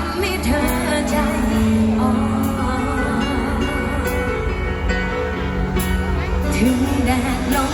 ำให้เธอใจอ่อนถึงแดดลง